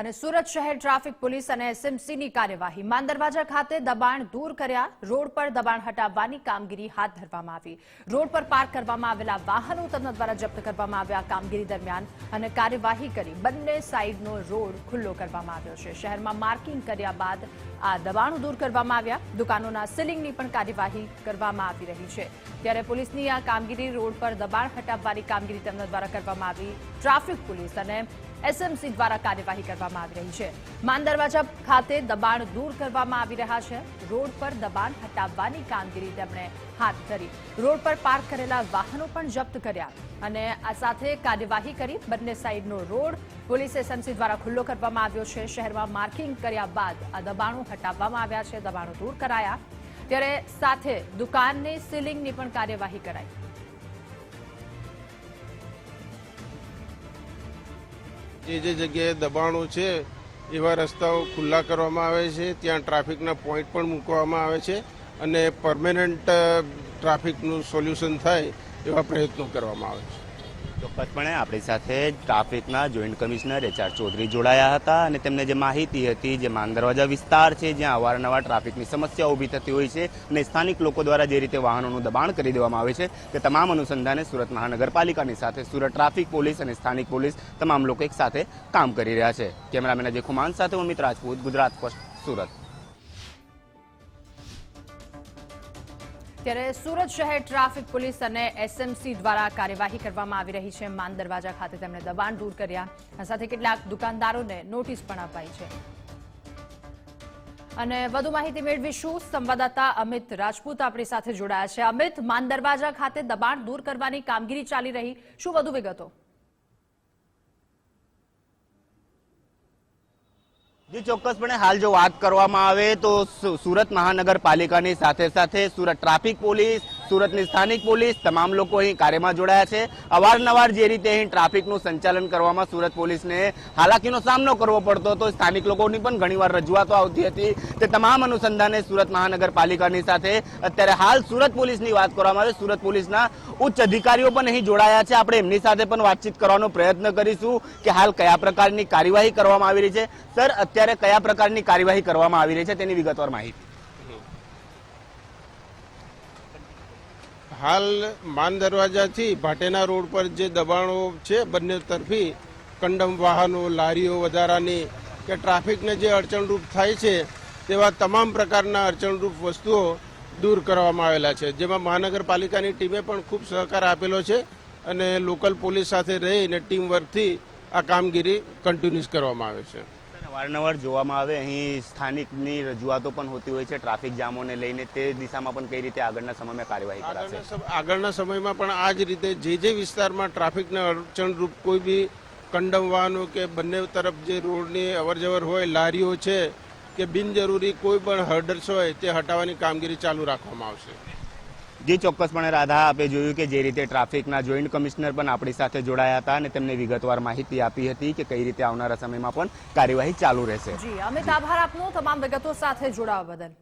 અને સુરત શહેર traffic police અને એસએમસીની કાર્યવાહી. માન દરવાજા ખાતે દબાણ દૂર કર્યા, રોડ પર દબાણ હટાવવાની કામગીરી હાથ ધરવામાં આવી. રોડ પર પાર્ક કરવામાં આવેલા વાહનો તંત્ર દ્વારા જપ્ત કરવામાં આવ્યા. કામગીરી દરમિયાન અને કાર્યવાહી કરી બંને સાઈડનો રોડ ખુલ્લો કરવામાં આવ્યો છે. શહેરમાં માર્કિંગ કર્યા બાદ આ દબાણો દૂર કરવામાં આવ્યા. દુકાનોના સીલિંગની પણ કાર્યવાહી કરવામાં આવી રહી છે. ત્યારે પોલીસની આ કામગીરી રોડ પર દબાણ હટાવવાની કામગીરી તેમના દ્વારા કરવામાં આવી. ટ્રાફિક પોલીસ અને એસએમસી દ્વારા કાર્યવાહી કરવામાં આવી રહી છે. માન દરવાજા ખાતે દબાણ દૂર કરવામાં આવી રહ્યા છે. રોડ પર દબાણ હટાવવાની કામગીરી તેમણે હાથ ધરી. રોડ પર પાર્ક કરેલા વાહનો પણ જપ્ત કર્યા અને આ સાથે કાર્યવાહી કરી બંને સાઈડનો રોડ પોલીસ એસએમસી દ્વારા ખુલ્લો કરવામાં આવ્યો છે. શહેરમાં માર્કિંગ કર્યા બાદ આ દબાણો હટાવવામાં આવ્યા છે. દબાણો દૂર કરાયા. ત્યારે સાથે દુકાનની સીલિંગની પણ કાર્યવાહી કરાઈ. જે જે જગ્યાએ દબાણો છે, એવા રસ્તાઓ ખુલ્લા કરવામાં આવે છે. ત્યાં ટ્રાફિકના પોઈન્ટ પણ મૂકવામાં આવે છે અને પરમેનન્ટ ટ્રાફિકનું સોલ્યુશન થાય એવા પ્રયત્નો કરવામાં આવે છે. ચોક્કસપણે આપણી સાથે ટ્રાફિકના joint commissioner H R Chaudhary જોડાયા હતા અને તેમને જે માહિતી હતી જે માન દરવાજા વિસ્તાર છે, જ્યાં અવારનવાર ટ્રાફિકની સમસ્યા ઊભી થતી હોય છે અને સ્થાનિક લોકો દ્વારા જે રીતે વાહનોનું દબાણ કરી દેવામાં આવે છે, તે તમામ અનુસંધાને સુરત મહાનગરપાલિકાની સાથે સુરત ટ્રાફિક પોલીસ અને સ્થાનિક પોલીસ તમામ લોકો એક સાથે કામ કરી રહ્યા છે. કેમેરામેન અજય ખુમાન સાથે અમિત રાજપૂત, ગુજરાત ફર્સ્ટ સુરત. ત્યારે સુરત શહેર ટ્રાફિક પોલીસ અને એસએમસી દ્વારા કાર્યવાહી કરવામાં આવી રહી છે. માન દરવાજા ખાતે તેમણે દબાણ દૂર કર્યા. સાથે કેટલાક દુકાનદારોને નોટિસ પણ અપાઈ છે. અને વધુ માહિતી મેળવીશું. સંવાદદાતા અમિત રાજપૂત આપણી સાથે જોડાયા છે. અમિત, માન દરવાજા ખાતે દબાણ દૂર કરવાની કામગીરી ચાલી રહી. શું વધુ વિગતો? ચોક્કસપણે હાલ જો વાત કરવામાં આવે તો સુરત મહાનગરપાલિકાની સાથે સાથે સુરત ટ્રાફિક પોલીસ, સુરતની સ્થાનિક પોલીસ તમામ લોકો અહીં કાર્યમાં જોડાયા છે. અવારનવાર જે રીતે અહીં ટ્રાફિકનું સંચાલન કરવામાં સુરત પોલીસને હાલાકીનો સામનો કરવો પડતો હતો, સ્થાનિક લોકોની પણ ઘણીવાર રજૂઆતો આવતી હતી. તે તમામ અનુસંધાને સુરત મહાનગરપાલિકાની સાથે અત્યારે હાલ સુરત પોલીસની વાત કરવામાં આવે, સુરત પોલીસના ઉચ્ચ અધિકારીઓ પણ અહીં જોડાયા છે. આપણે એમની સાથે પણ વાતચીત કરવાનો પ્રયત્ન કરીશું કે હાલ કયા પ્રકારની કાર્યવાહી કરવામાં આવી રહી છે. સર, અત્યારે કયા પ્રકારની કાર્યવાહી કરવામાં આવી રહી છે તેની વિગતવાર માહિતી. હાલ માન દરવાજાથી ભાટેના રોડ પર જે દબાણો છે બંને તરફી કંડમ વાહનો, લારીઓ વધારાની કે ટ્રાફિકને જે અડચણરૂપ થાય છે તેવા તમામ પ્રકારના અડચણરૂપ વસ્તુઓ દૂર કરવામાં આવેલા છે. જેમાં મહાનગરપાલિકાની ટીમે પણ ખૂબ સહકાર આપેલો છે અને લોકલ પોલીસ સાથે રહીને ટીમ વર્કથી આ કામગીરી કન્ટિન્યુઅસ કરવામાં આવે છે. અવારનવાર જોવામાં આવે. અહીં સ્થાનિકની રજૂઆતો પણ હોતી હોય છે, ટ્રાફિક જામોને લઈને. તે દિશામાં પણ કઈ રીતે આગળના સમયમાં કાર્યવાહી કરાશે? આગળના સમયમાં પણ આ જ રીતે જે જે વિસ્તારમાં ટ્રાફિકને અડચણરૂપ કોઈ બી કંડમ કે બંને તરફ જે રોડની અવરજવર હોય, લારીઓ છે કે બિનજરૂરી કોઈ પણ હર્ડર્સ હોય, તે હટાવવાની કામગીરી ચાલુ રાખવામાં આવશે. જી ચોક્કસપણે રાધા આપે જોયું કે જે રીતે ટ્રાફિકના જોઈન્ટ કમિશનર પણ આપણી સાથે જોડાયા હતા અને તેમને વિગતવાર માહિતી આપી હતી કે કઈ રીતે આવનારા સમયમાં પણ કાર્યવાહી ચાલુ રહેશે. જી, અમિત, આભાર આપનો. તમામ વિગતો સાથે જોડાવા બદલ.